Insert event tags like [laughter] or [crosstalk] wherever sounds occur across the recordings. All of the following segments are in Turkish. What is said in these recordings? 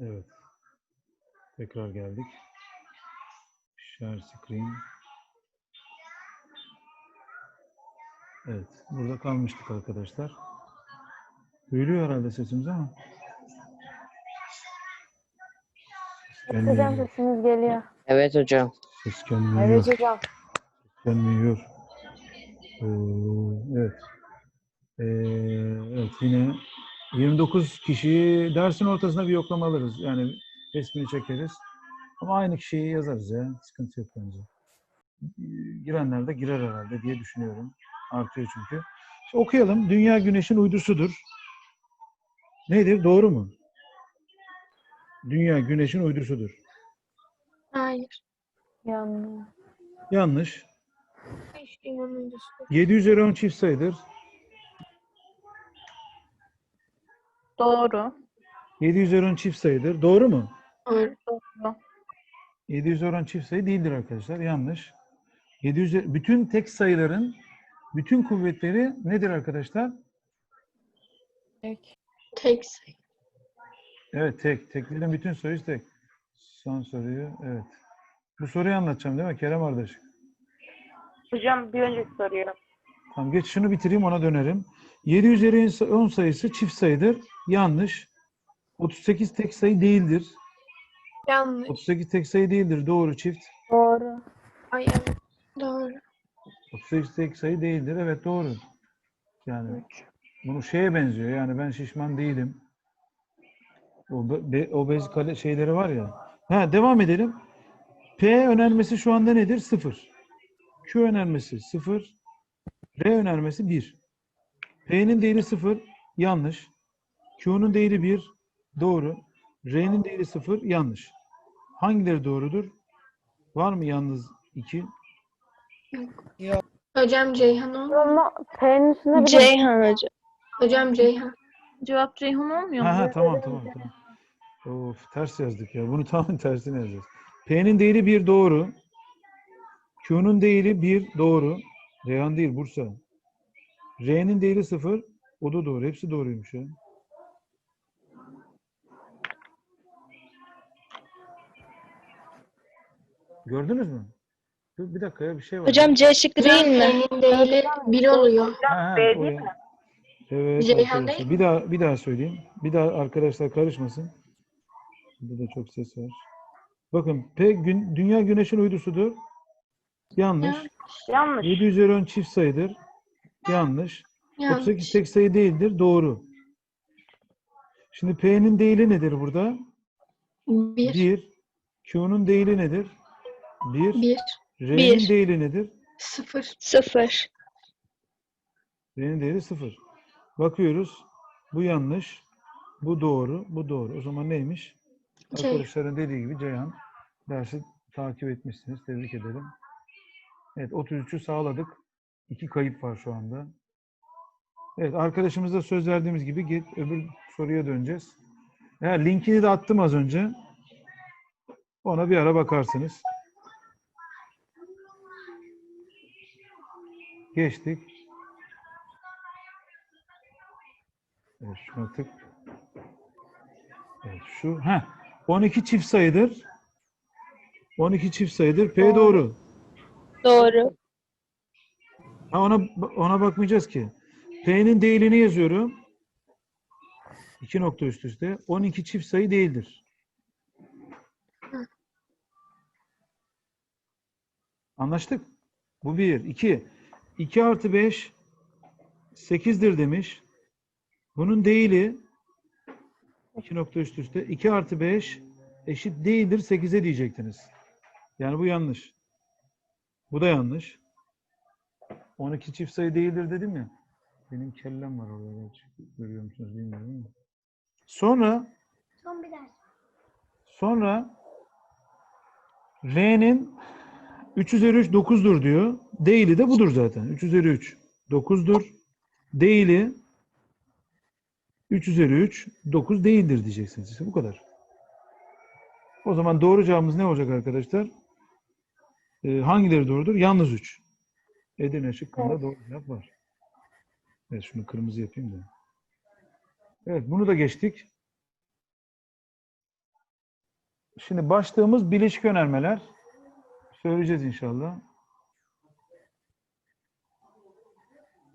Evet. Tekrar geldik. Share screen. Evet. Burada kalmıştık arkadaşlar. Duyuluyor herhalde sesimiz ama. Ses Hocam sesiniz geliyor. Evet hocam. Ses gelmiyor. Evet hocam. gelmiyor. Ee, evet. Ee, evet yine 29 kişiyi dersin ortasına bir yoklama alırız. Yani resmini çekeriz. Ama aynı kişiyi yazarız ya. Sıkıntı yok bence. Girenler de girer herhalde diye düşünüyorum. Artıyor çünkü. Şimdi okuyalım. Dünya güneşin uydusudur. Nedir? Doğru mu? Dünya güneşin uydusudur. Hayır. Yanlış. Yanlış. Hiç inanmıyorsun. 7 üzeri 10 çift sayıdır. Doğru. 7 üzeri 10 çift sayıdır. Doğru mu? Hayır. 700 oran çift sayı değildir arkadaşlar. Yanlış. 700 bütün tek sayıların bütün kuvvetleri nedir arkadaşlar? Tek sayı. Evet tek. Teklerin bütün sayısı tek. Son soruyu evet. Bu soruyu anlatacağım değil mi Kerem kardeş? Hocam bir önceki soruyu. Tamam geç şunu bitireyim ona dönerim. 7 üzeri 10 sayısı çift sayıdır. Yanlış. 38 tek sayı değildir. Yanlış. 38 tek sayı değildir. Doğru çift. Doğru. Ay evet. Doğru. 38 tek sayı değildir. Evet doğru. Yani bunu şeye benziyor. Yani ben şişman değilim. O be- be- obez kale şeyleri var ya. Ha devam edelim. P önermesi şu anda nedir? 0. Q önermesi 0. R önermesi 1. P'nin değeri 0. Yanlış. Q'nun değeri 1. Doğru. R'nin değeri 0. Yanlış. Hangileri doğrudur? Var mı yalnız 2? Hocam Ceyhan. Ama P'nin üstüne bir de Ceyhan hocam. Hocam Ceyhan. Cevap Ceyhan olmuyor Ha, mu? ha, tamam tamam tamam. Of ters yazdık ya. Bunu tamamen tersine yazacağız. P'nin değeri 1 doğru. Q'nun değeri 1 doğru. Reyhan değil Bursa. R'nin değeri 0. O da doğru. Hepsi doğruymuş ya. Gördünüz mü? Dur, Bir dakika ya bir şey var. Hocam C şıkkı değil mi? P'nin değeri bir oluyor. Ha, ha, B o değil ya. mi? Evet Ceyhan arkadaşlar. değil Bir daha bir daha söyleyeyim. Bir daha arkadaşlar karışmasın. Burada da çok ses var. Bakın P gün, dünya güneşin uydusudur. Yanlış. yanlış. 7 üzeri 10 çift sayıdır. Yanlış. 38 Yanlış. tek sayı değildir. Doğru. Şimdi P'nin değili nedir burada? Bir. 1. Q'nun değili nedir? 1. Bir. R'nin Bir. değili nedir? Sıfır. Sıfır. R'nin değeri 0. Bakıyoruz. Bu yanlış. Bu doğru. Bu doğru. O zaman neymiş? Arkadaşların dediği gibi Ceyhan dersi takip etmişsiniz. Tebrik ederim. Evet 33'ü sağladık. İki kayıp var şu anda. Evet arkadaşımıza söz verdiğimiz gibi git, öbür soruya döneceğiz. Ha, linkini de attım az önce. Ona bir ara bakarsınız. Geçtik. Evet şuna tık. Evet şu. Heh. 12 çift sayıdır. 12 çift sayıdır. P doğru. Doğru. Ha ona ona bakmayacağız ki. P'nin değilini yazıyorum. İki nokta üst üste. 12 çift sayı değildir. Anlaştık. Bu bir. İki. 2 artı 5 8'dir demiş. Bunun değili 2 nokta üst üste. 2 artı 5 eşit değildir 8'e diyecektiniz. Yani bu yanlış. Bu da yanlış. 12 çift sayı değildir dedim ya. Benim kellem var orada. gerçi. Görüyor musunuz bilmiyorum ama. Sonra Son bir ders. sonra R'nin 3 üzeri 3 9'dur diyor. Değili de budur zaten. 3 üzeri 3 9'dur. Değili 3 üzeri 3 9 değildir diyeceksiniz. İşte bu kadar. O zaman doğru cevabımız ne olacak arkadaşlar? Ee, hangileri doğrudur? Yalnız 3. Edirne şıkkında doğru cevap var. Evet şunu kırmızı yapayım da. Evet bunu da geçtik. Şimdi başlığımız bileşik önermeler. Söyleyeceğiz inşallah.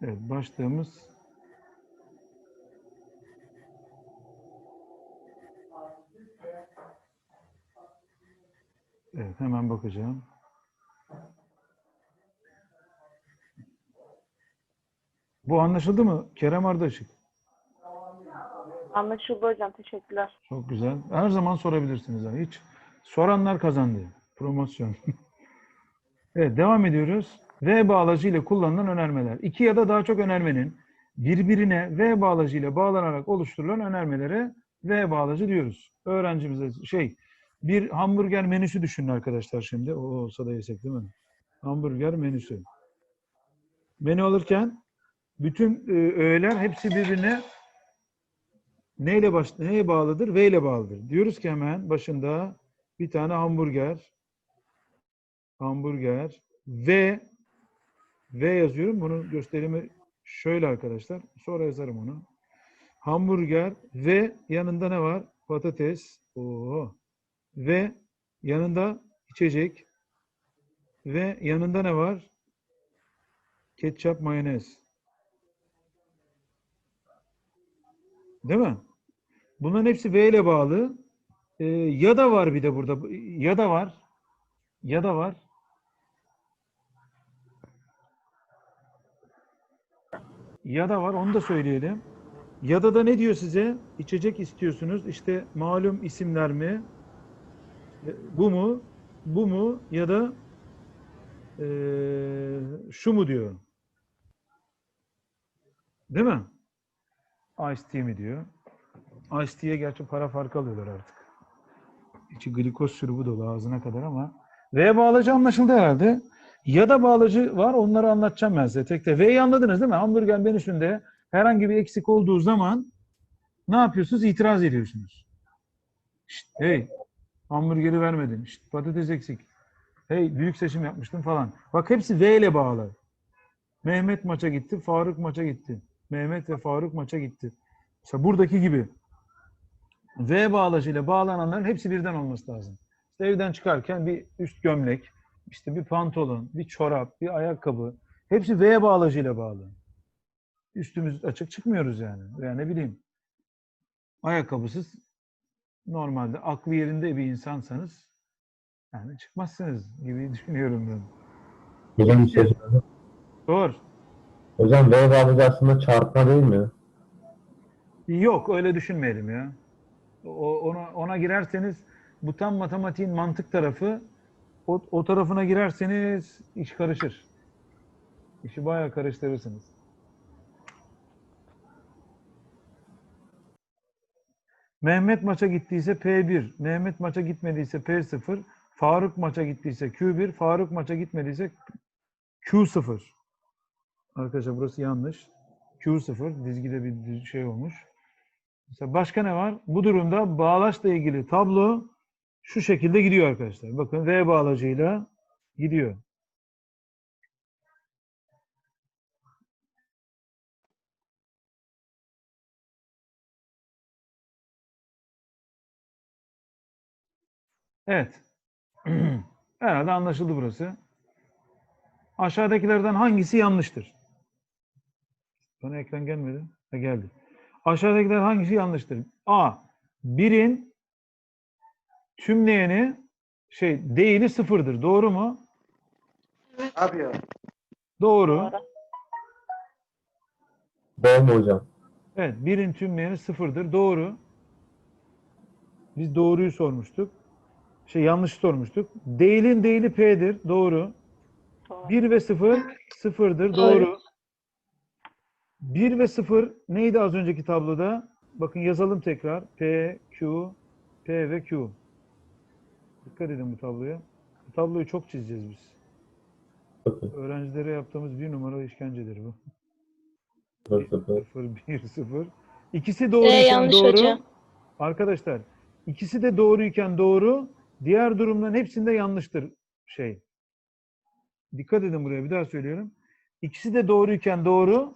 Evet, başlığımız Evet, hemen bakacağım. Bu anlaşıldı mı? Kerem Ardaşık. Anlaşıldı hocam. Teşekkürler. Çok güzel. Her zaman sorabilirsiniz. ha. Hiç soranlar kazandı. Promosyon. [laughs] evet, devam ediyoruz. V bağlacı ile kullanılan önermeler. İki ya da daha çok önermenin birbirine V bağlacı ile bağlanarak oluşturulan önermelere V bağlacı diyoruz. Öğrencimize şey bir hamburger menüsü düşünün arkadaşlar şimdi. O olsa da yesek değil mi? Hamburger menüsü. Menü alırken bütün e, öğeler hepsi birbirine neyle baş, neye bağlıdır? V ile bağlıdır. Diyoruz ki hemen başında bir tane hamburger hamburger V V yazıyorum. Bunun gösterimi şöyle arkadaşlar. Sonra yazarım onu. Hamburger ve yanında ne var? Patates. Oo. Ve yanında içecek. Ve yanında ne var? Ketçap, mayonez. Değil mi? Bunların hepsi V ile bağlı. Ee, ya da var bir de burada. Ya da var. Ya da var. Ya da var. Onu da söyleyelim. Ya da da ne diyor size? İçecek istiyorsunuz. İşte malum isimler mi? E, Bu mu? Bu mu? Ya da eee, şu mu diyor? Değil mi? Ice tea mi diyor? Ice tea'ye gerçi para farkı alıyorlar artık. İçi glikoz şurubu dolu ağzına kadar ama V bağlacı anlaşıldı herhalde. Ya da bağlacı var onları anlatacağım ben size tek tek. V'yi anladınız değil mi? Hamburger menüsünde herhangi bir eksik olduğu zaman ne yapıyorsunuz? İtiraz ediyorsunuz. Şşt, hey hamburgeri vermedin. Şşt, patates eksik. Hey büyük seçim yapmıştın falan. Bak hepsi V ile bağlı. Mehmet maça gitti, Faruk maça gitti. Mehmet ve Faruk maça gitti. Mesela buradaki gibi. V bağlacıyla bağlananların hepsi birden olması lazım. İşte evden çıkarken bir üst gömlek, işte bir pantolon, bir çorap, bir ayakkabı. Hepsi V bağlacıyla bağlı. Üstümüz açık çıkmıyoruz yani. Veya ne bileyim. Ayakkabısız normalde aklı yerinde bir insansanız yani çıkmazsınız gibi [laughs] düşünüyorum ben. Bir şey sorayım. Hocam V bağlıcı aslında çarpma değil mi? Yok öyle düşünmeyelim ya. O, ona, ona girerseniz bu tam matematiğin mantık tarafı o, o tarafına girerseniz iş karışır. İşi bayağı karıştırırsınız. Mehmet maça gittiyse P1, Mehmet maça gitmediyse P0, Faruk maça gittiyse Q1, Faruk maça gitmediyse Q0. Arkadaşlar burası yanlış. Q0 dizgide bir şey olmuş. Mesela başka ne var? Bu durumda bağlaçla ilgili tablo şu şekilde gidiyor arkadaşlar. Bakın V bağlacıyla gidiyor. Evet. [clears throat] Herhalde anlaşıldı burası. Aşağıdakilerden hangisi yanlıştır? Bana ekran gelmedi. Ha geldi. Aşağıdakiler hangisi yanlıştır? A. Birin tümleyeni şey değili sıfırdır. Doğru mu? yapıyor? Doğru. Doğru. Doğru mu hocam? Evet. Birin tümleyeni sıfırdır. Doğru. Biz doğruyu sormuştuk. Şey yanlış sormuştuk. Değilin değili P'dir. Doğru. Doğru. 1 ve 0 sıfırdır. Doğru. 1 ve 0 neydi az önceki tabloda? Bakın yazalım tekrar. P, Q, P ve Q. Dikkat edin bu tabloya. Bu tabloyu çok çizeceğiz biz. Öğrencilere yaptığımız bir numara işkencedir bu. sıfır, sıfır. 0, 1, 0. İkisi doğru V iken yanlış doğru. hocam. Arkadaşlar ikisi de doğruyken doğru. Diğer durumların hepsinde yanlıştır şey. Dikkat edin buraya bir daha söylüyorum. İkisi de doğruyken doğru.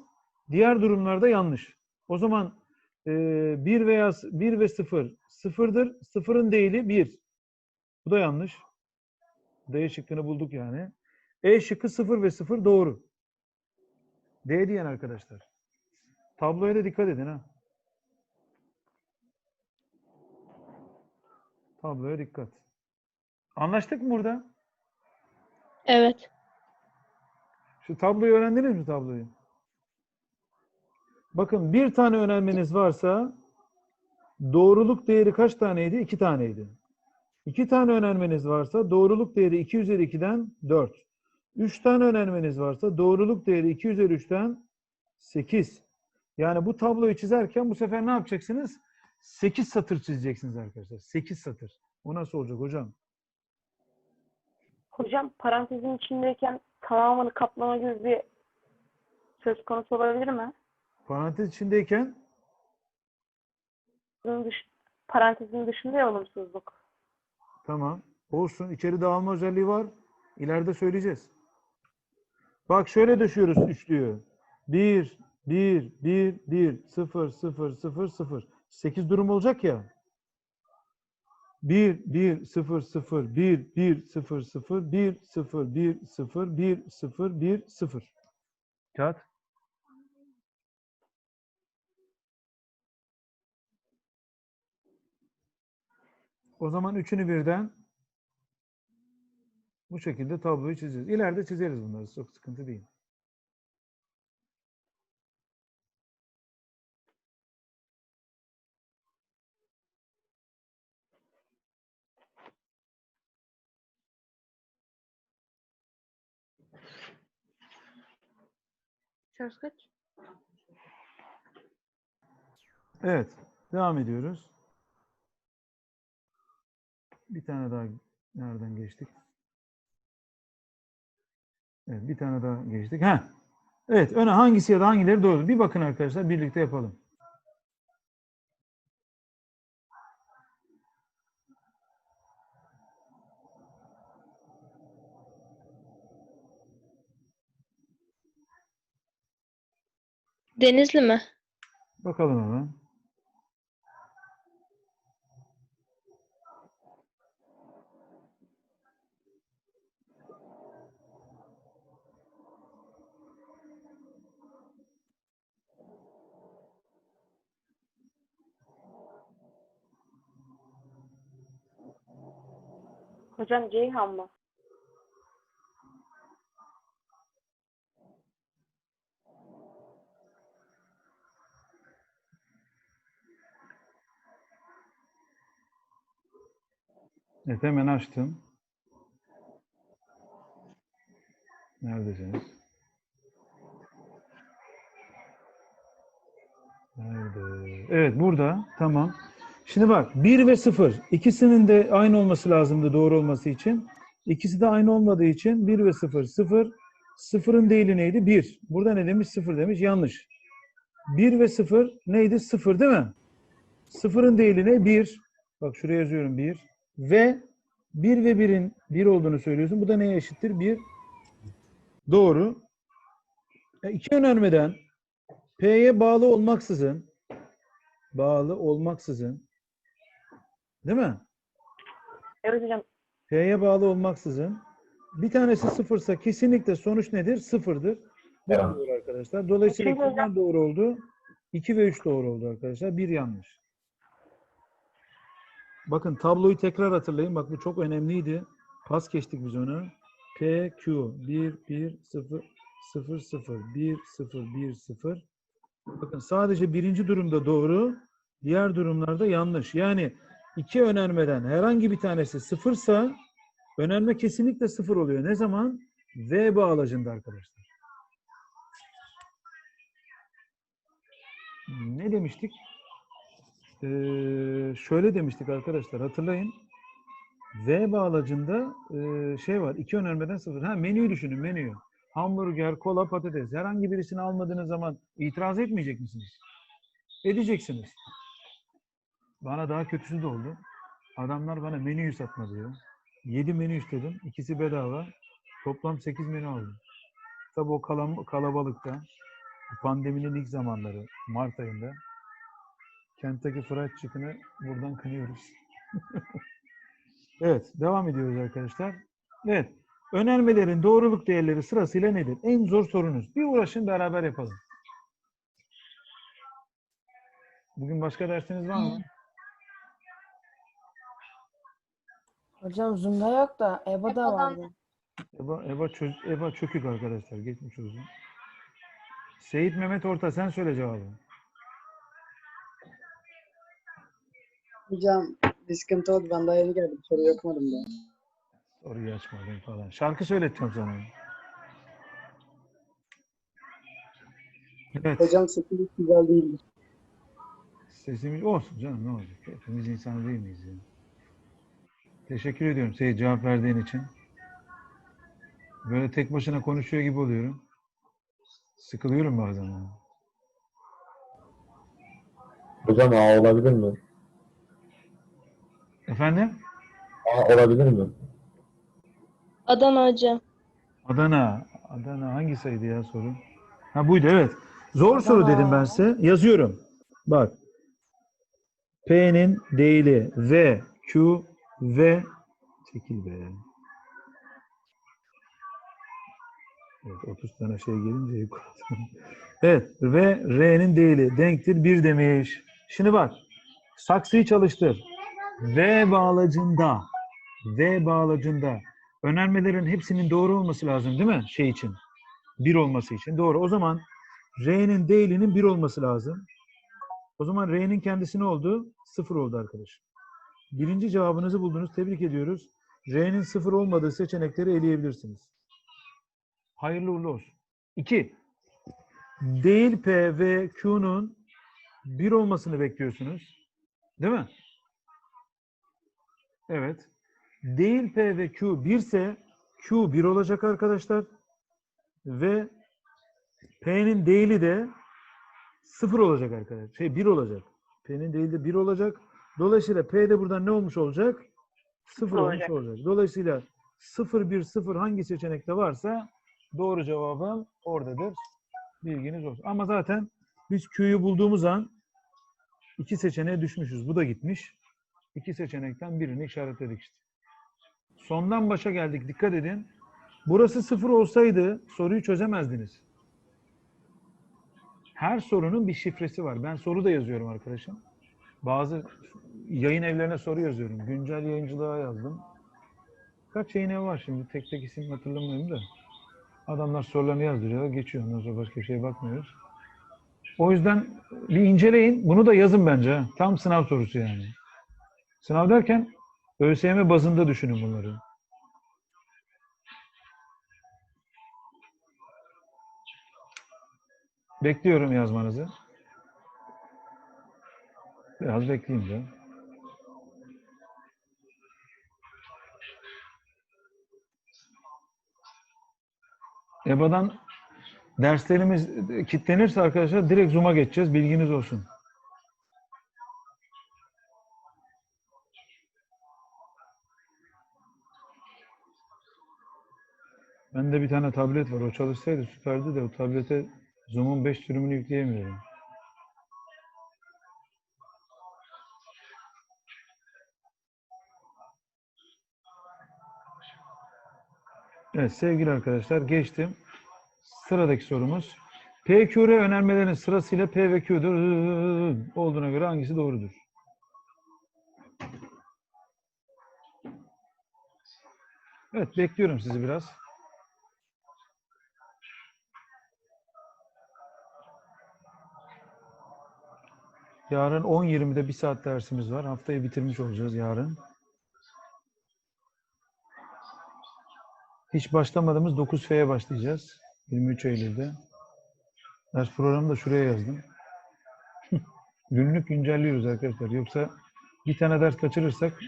Diğer durumlarda yanlış. O zaman 1 veya 1 ve 0 sıfırdır. Sıfırın değili 1. Bu da yanlış. D şıkkını bulduk yani. E şıkkı 0 ve 0 doğru. D diyen arkadaşlar. Tabloya da dikkat edin ha. Tabloya dikkat. Anlaştık mı burada? Evet. Şu tabloyu öğrendiniz mi tabloyu? Bakın bir tane önermeniz varsa doğruluk değeri kaç taneydi? İki taneydi. İki tane önermeniz varsa doğruluk değeri 2 üzeri 2'den 4. Üç tane önermeniz varsa doğruluk değeri 2 üzeri 3'ten 8. Yani bu tabloyu çizerken bu sefer ne yapacaksınız? 8 satır çizeceksiniz arkadaşlar. 8 satır. O nasıl olacak hocam? Hocam parantezin içindeyken tamamını kaplama gibi bir söz konusu olabilir mi? Parantez içindeyken dış, parantezin dışında ya olumsuzluk. Tamam. Olsun. İçeri dağılma özelliği var. İleride söyleyeceğiz. Bak şöyle düşüyoruz üçlüyü. 1, 1, 1, 1, 0, 0, 0, 0. 8 durum olacak ya. 1, 1, 0, 0, 1, 1, 0, 0, 1, 0, 1, 0, 1, 0, 1, 0. Kağıt. O zaman üçünü birden bu şekilde tabloyu çizeceğiz. İleride çizeriz bunları. Çok sıkıntı değil. Kaç? Evet. Devam ediyoruz. Bir tane daha nereden geçtik? Evet, bir tane daha geçtik. Ha. Evet, öne hangisi ya da hangileri doğru? Bir bakın arkadaşlar, birlikte yapalım. Denizli mi? Bakalım hemen. Hocam Ceyhan mı? Evet, hemen açtım. Neredesiniz? Nerede? Evet, burada. Tamam. Şimdi bak, 1 ve 0. İkisinin de aynı olması lazımdı doğru olması için. İkisi de aynı olmadığı için 1 ve 0. 0. Sıfırın değili neydi? 1. Burada ne demiş? 0 demiş. Yanlış. 1 ve 0 neydi? 0 değil mi? Sıfırın değili ne? 1. Bak şuraya yazıyorum 1. Ve 1 ve 1'in 1 olduğunu söylüyorsun. Bu da neye eşittir? 1. Doğru. E, iki önermeden P'ye bağlı olmaksızın bağlı olmaksızın değil mi? Evet hocam. P'ye bağlı olmaksızın bir tanesi sıfırsa kesinlikle sonuç nedir? Sıfırdır. Bu Evet. doğru arkadaşlar. Dolayısıyla kimler doğru oldu? 2 ve 3 doğru oldu arkadaşlar. Bir yanlış. Bakın tabloyu tekrar hatırlayın. Bak bu çok önemliydi. Pas geçtik biz onu. P, Q. 1, 1, 0, 0, 0, 1, 0, 1, 0. Bakın sadece birinci durumda doğru. Diğer durumlarda yanlış. Yani iki önermeden herhangi bir tanesi sıfırsa önerme kesinlikle sıfır oluyor. Ne zaman? V bağlacında arkadaşlar. Ne demiştik? Ee, şöyle demiştik arkadaşlar hatırlayın. V bağlacında e, şey var. iki önermeden sıfır. Ha menüyü düşünün menüyü. Hamburger, kola, patates. Herhangi birisini almadığınız zaman itiraz etmeyecek misiniz? Edeceksiniz. Bana daha kötüsü de oldu. Adamlar bana menüyü satma diyor. 7 menü istedim. ikisi bedava. Toplam 8 menü aldım. Tabi o kalabalıkta pandeminin ilk zamanları Mart ayında Kentucky Fried Chicken'ı buradan kınıyoruz. [laughs] Evet, devam ediyoruz arkadaşlar. Evet, önermelerin doğruluk değerleri sırasıyla nedir? En zor sorunuz. Bir uğraşın beraber yapalım. Bugün başka dersiniz var mı? Hocam Zoom'da yok da EBA'da vardı. Eba, Eba, çöz, Eba çökük arkadaşlar. Geçmiş olsun. Seyit Mehmet Orta sen söyle cevabı. Hocam bir sıkıntı oldu. Ben daha yeni geldim. Soruyu okumadım da. Soruyu açmadım falan. Şarkı söyleteceğim sana. Evet. Hocam sesim hiç güzel değildi. Sesimiz olsun canım ne olacak? Hepimiz insan değil miyiz? ya? Teşekkür ediyorum Seyit cevap verdiğin için. Böyle tek başına konuşuyor gibi oluyorum. Sıkılıyorum bazen. ya. Hocam A olabilir mi? Efendim? A olabilir mi? Adana hocam. Adana. Adana hangi sayıydı ya soru? Ha buydu evet. Zor soru dedim ben size. Yazıyorum. Bak. P'nin değili V, Q, V çekil be. Evet 30 tane şey gelince [laughs] evet ve R'nin değili denktir 1 demiş. Şimdi bak. Saksıyı çalıştır. V bağlacında V bağlacında önermelerin hepsinin doğru olması lazım değil mi? Şey için. Bir olması için. Doğru. O zaman R'nin değilinin bir olması lazım. O zaman R'nin kendisi ne oldu? Sıfır oldu arkadaş. Birinci cevabınızı buldunuz. Tebrik ediyoruz. R'nin sıfır olmadığı seçenekleri eleyebilirsiniz. Hayırlı uğurlu olsun. İki. Değil P ve Q'nun bir olmasını bekliyorsunuz. Değil mi? Evet. Değil P ve Q 1 ise Q 1 olacak arkadaşlar. Ve P'nin değili de 0 olacak arkadaşlar. Şey 1 olacak. P'nin değili de 1 olacak. Dolayısıyla P de buradan ne olmuş olacak? 0 olmuş olacak. olacak. Dolayısıyla 0 1 0 hangi seçenekte varsa doğru cevabım oradadır. Bilginiz olsun. Ama zaten biz Q'yu bulduğumuz an iki seçeneğe düşmüşüz. Bu da gitmiş. İki seçenekten birini işaretledik işte. Sondan başa geldik. Dikkat edin. Burası sıfır olsaydı soruyu çözemezdiniz. Her sorunun bir şifresi var. Ben soru da yazıyorum arkadaşım. Bazı yayın evlerine soru yazıyorum. Güncel yayıncılığa yazdım. Kaç yayın evi var şimdi? Tek tek isim hatırlamıyorum da. Adamlar sorularını yazdırıyorlar. Geçiyor. Ondan sonra başka bir şeye bakmıyoruz. O yüzden bir inceleyin. Bunu da yazın bence. Tam sınav sorusu yani. Sınav derken ÖSYM bazında düşünün bunları. Bekliyorum yazmanızı. Biraz bekleyeyim de. EBA'dan derslerimiz kilitlenirse arkadaşlar direkt Zoom'a geçeceğiz. Bilginiz olsun. Bende bir tane tablet var. O çalışsaydı süperdi de o tablete Zoom'un 5 sürümünü yükleyemiyorum. Evet sevgili arkadaşlar geçtim. Sıradaki sorumuz. PQR önermelerin sırasıyla P ve Q'dur olduğuna göre hangisi doğrudur? Evet bekliyorum sizi biraz. Yarın 10.20'de bir saat dersimiz var. Haftayı bitirmiş olacağız yarın. Hiç başlamadığımız 9F'ye başlayacağız. 23 Eylül'de. Ders programı da şuraya yazdım. [laughs] Günlük güncelliyoruz arkadaşlar. Yoksa bir tane ders kaçırırsak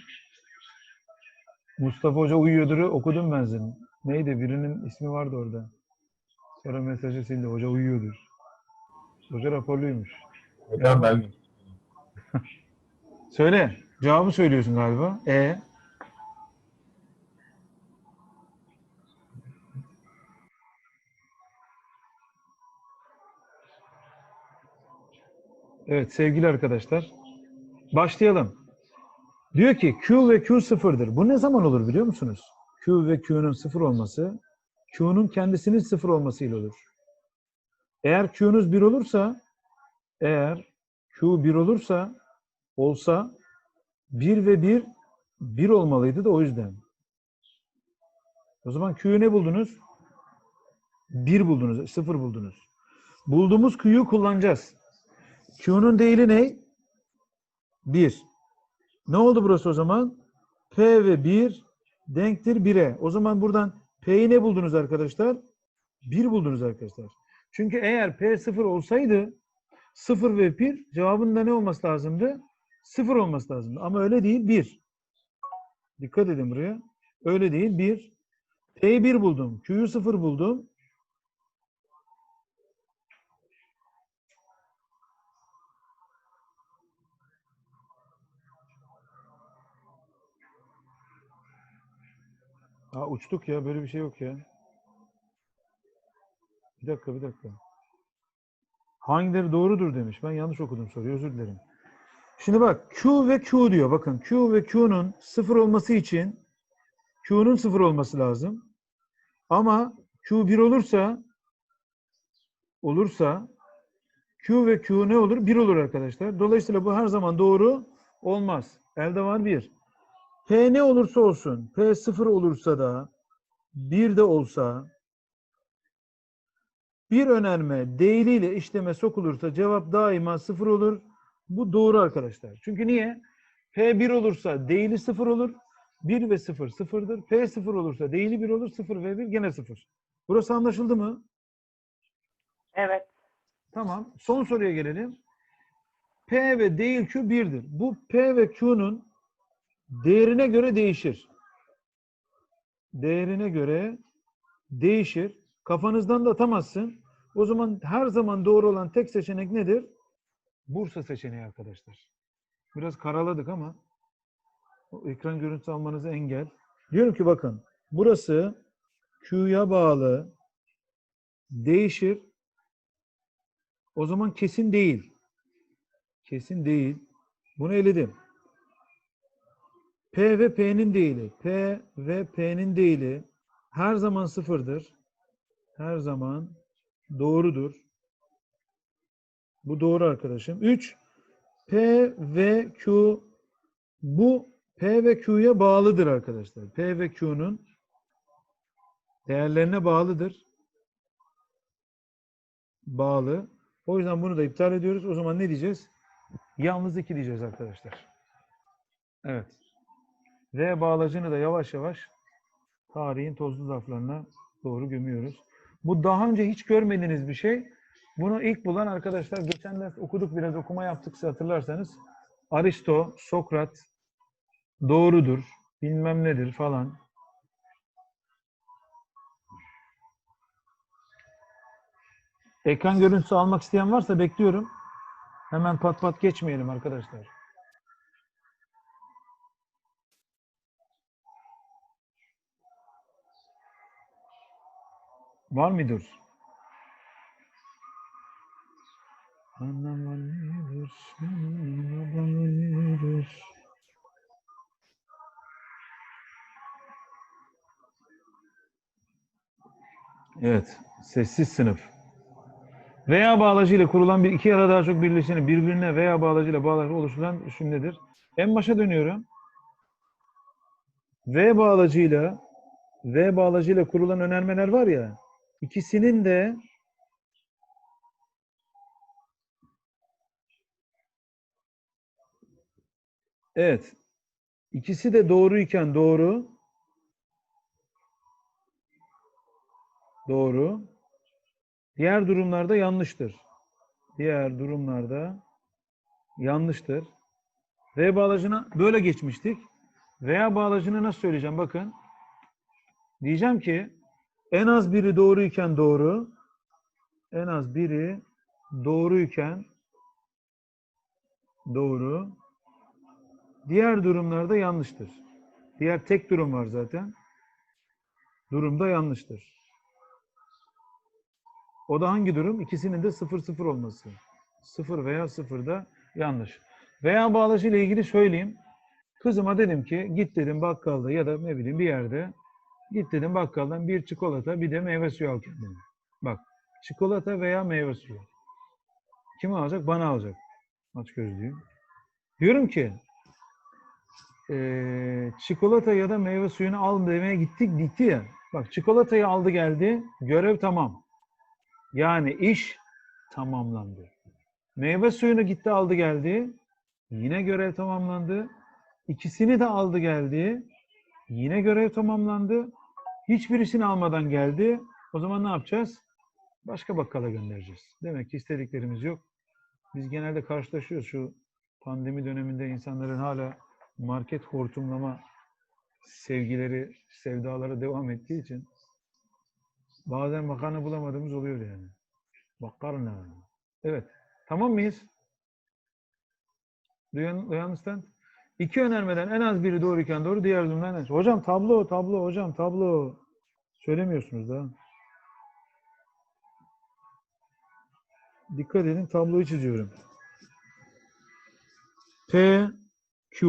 Mustafa Hoca uyuyordur'u okudum ben senin. Neydi? Birinin ismi vardı orada. Sonra mesajı sildi. Hoca uyuyordur. Hoca raporluymuş. Hocam ben [laughs] Söyle. Cevabı söylüyorsun galiba. E. Evet sevgili arkadaşlar. Başlayalım. Diyor ki Q ve Q sıfırdır. Bu ne zaman olur biliyor musunuz? Q ve Q'nun sıfır olması, Q'nun kendisinin sıfır olmasıyla olur. Eğer Q'nuz 1 olursa, eğer Q 1 olursa, olsa 1 ve 1, 1 olmalıydı da o yüzden. O zaman Q'yu ne buldunuz? 1 buldunuz, 0 buldunuz. Bulduğumuz Q'yu kullanacağız. Q'nun değili ne? 1. Ne oldu burası o zaman? P ve 1 denktir 1'e. O zaman buradan P'yi ne buldunuz arkadaşlar? 1 buldunuz arkadaşlar. Çünkü eğer P 0 olsaydı 0 ve 1 cevabında ne olması lazımdı? 0 olması lazımdı. Ama öyle değil 1. Dikkat edin buraya. Öyle değil 1. P'yi 1 buldum. Q'yu 0 buldum. Uçtuk ya. Böyle bir şey yok ya. Bir dakika, bir dakika. Hangileri doğrudur demiş. Ben yanlış okudum soruyu. Özür dilerim. Şimdi bak Q ve Q diyor. Bakın Q ve Q'nun sıfır olması için Q'nun sıfır olması lazım. Ama Q 1 olursa olursa Q ve Q ne olur? 1 olur arkadaşlar. Dolayısıyla bu her zaman doğru olmaz. Elde var 1. P ne olursa olsun, P 0 olursa da 1 de olsa bir önerme değiliyle işleme sokulursa cevap daima 0 olur. Bu doğru arkadaşlar. Çünkü niye? P 1 olursa değili 0 olur. 1 ve 0 sıfırdır. P 0 olursa değili 1 olur. 0 ve 1 gene 0. Burası anlaşıldı mı? Evet. Tamam. Son soruya gelelim. P ve değil Q 1'dir. Bu P ve Q'nun değerine göre değişir. Değerine göre değişir. Kafanızdan da atamazsın. O zaman her zaman doğru olan tek seçenek nedir? Bursa seçeneği arkadaşlar. Biraz karaladık ama o ekran görüntüsü almanızı engel. Diyorum ki bakın burası Q'ya bağlı değişir. O zaman kesin değil. Kesin değil. Bunu eledim. P ve P'nin değili. P ve P'nin değili her zaman sıfırdır. Her zaman doğrudur. Bu doğru arkadaşım. 3. P ve Q bu P ve Q'ya bağlıdır arkadaşlar. P ve Q'nun değerlerine bağlıdır. Bağlı. O yüzden bunu da iptal ediyoruz. O zaman ne diyeceğiz? Yalnız 2 diyeceğiz arkadaşlar. Evet. V bağlacını da yavaş yavaş tarihin tozlu zarflarına doğru gömüyoruz. Bu daha önce hiç görmediğiniz bir şey. Bunu ilk bulan arkadaşlar geçen ders okuduk biraz okuma yaptık hatırlarsanız. Aristo, Sokrat doğrudur, bilmem nedir falan. Ekran görüntüsü almak isteyen varsa bekliyorum. Hemen pat pat geçmeyelim arkadaşlar. Var mıdır? Babam annedir. Evet, sessiz sınıf. Veya bağlacıyla kurulan bir iki ya da daha çok birleşeni birbirine veya bağlacıyla bağlacı oluşturan cümledir. En başa dönüyorum. V bağlacıyla V bağlacıyla kurulan önermeler var ya, ikisinin de Evet. İkisi de doğruyken doğru. Doğru. Diğer durumlarda yanlıştır. Diğer durumlarda yanlıştır. V bağlacına böyle geçmiştik. Veya bağlacını nasıl söyleyeceğim? Bakın. Diyeceğim ki en az biri doğruyken doğru, en az biri doğruyken doğru, diğer durumlarda yanlıştır. Diğer tek durum var zaten. Durumda yanlıştır. O da hangi durum? İkisinin de 0-0 olması. 0 veya 0'da yanlış. Veya bağlacı ile ilgili söyleyeyim. Kızıma dedim ki git dedim bakkalda ya da ne bileyim bir yerde git dedim bakkaldan bir çikolata bir de meyve suyu al kendine. Bak çikolata veya meyve suyu. Kim alacak? Bana alacak. Aç gözlüyüm. Diyorum ki eee, çikolata ya da meyve suyunu al demeye gittik gitti ya. Bak çikolatayı aldı geldi. Görev tamam. Yani iş tamamlandı. Meyve suyunu gitti aldı geldi. Yine görev tamamlandı. İkisini de aldı geldi. Yine görev tamamlandı. Hiçbirisini almadan geldi. O zaman ne yapacağız? Başka bakkala göndereceğiz. Demek ki istediklerimiz yok. Biz genelde karşılaşıyoruz şu pandemi döneminde insanların hala market hortumlama sevgileri, sevdaları devam ettiği için bazen makarna bulamadığımız oluyor yani. Makarna. Evet. Tamam mıyız? Do you understand? İki önermeden en az biri doğruyken doğru, diğer durumdan yanlış. Hocam tablo, tablo, hocam tablo. Söylemiyorsunuz da. Dikkat edin tabloyu çiziyorum. P, Q.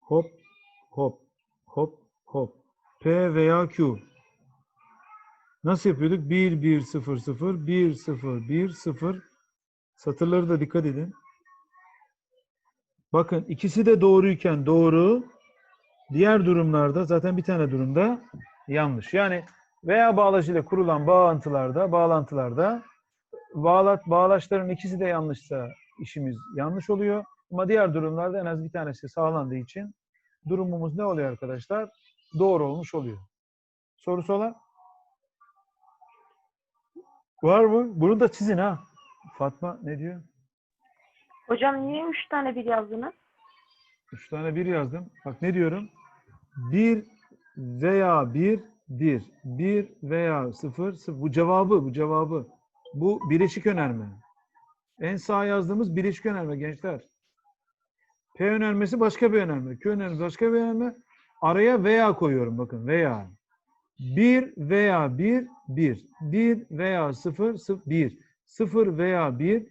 Hop, hop, hop, hop. P veya Q. Nasıl yapıyorduk? 1, 1, 0, 0, 1, 0, 1, 0. Satırları da dikkat edin. Bakın ikisi de doğruyken doğru. Diğer durumlarda zaten bir tane durumda yanlış. Yani veya bağlaçıyla kurulan bağlantılarda, bağlantılarda bağlat, bağlaçların ikisi de yanlışsa işimiz yanlış oluyor. Ama diğer durumlarda en az bir tanesi sağlandığı için durumumuz ne oluyor arkadaşlar? Doğru olmuş oluyor. Sorusu olan? Var mı? Bunu da çizin ha. Fatma ne diyor? Hocam niye üç tane bir yazdınız? Üç tane bir yazdım. Bak ne diyorum? Bir veya bir, bir. Bir veya sıfır, sıfır. Bu cevabı, bu cevabı. Bu bileşik önerme. En sağ yazdığımız bileşik önerme gençler. P önermesi başka bir önerme. Q önermesi başka bir önerme. Araya veya koyuyorum bakın veya. Bir veya bir, bir. Bir veya sıfır, sıfır, bir. Sıfır veya bir,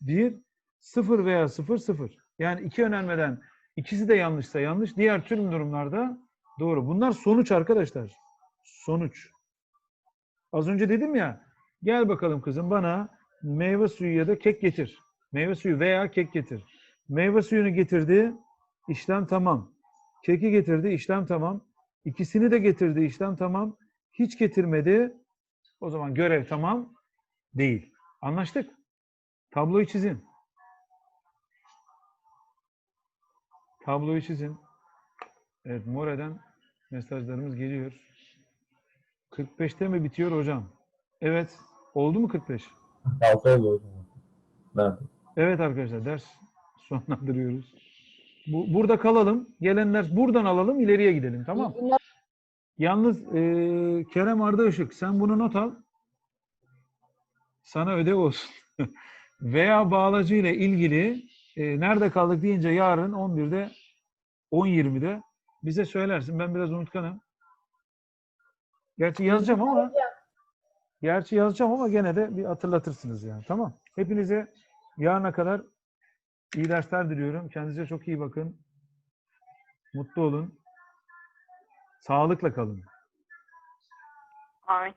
bir. Sıfır veya sıfır, sıfır. Yani iki önermeden ikisi de yanlışsa yanlış. Diğer tüm durumlarda doğru. Bunlar sonuç arkadaşlar. Sonuç. Az önce dedim ya gel bakalım kızım bana meyve suyu ya da kek getir. Meyve suyu veya kek getir. Meyve suyunu getirdi. işlem tamam. Keki getirdi. işlem tamam. İkisini de getirdi. işlem tamam. Hiç getirmedi. O zaman görev tamam değil. Anlaştık. Tabloyu çizin. Tabloyu çizin. Evet, More'den mesajlarımız geliyor. 45'te mi bitiyor hocam? Evet. Oldu mu 45? Altı oldu o zaman. Nerede? Evet arkadaşlar, ders sonlandırıyoruz. Bu, burada kalalım. Gelenler buradan alalım, ileriye gidelim. Tamam. Yalnız eee, Kerem Arda Işık, sen bunu not al. Sana ödev olsun. [laughs] Veya bağlacı ile ilgili e, nerede kaldık deyince yarın 11'de 10.20'de bize söylersin. Ben biraz unutkanım. Gerçi yazacağım ama gerçi yazacağım ama gene de bir hatırlatırsınız yani. Tamam. Hepinize yarına kadar iyi dersler diliyorum. Kendinize çok iyi bakın. Mutlu olun. Sağlıkla kalın. Amin.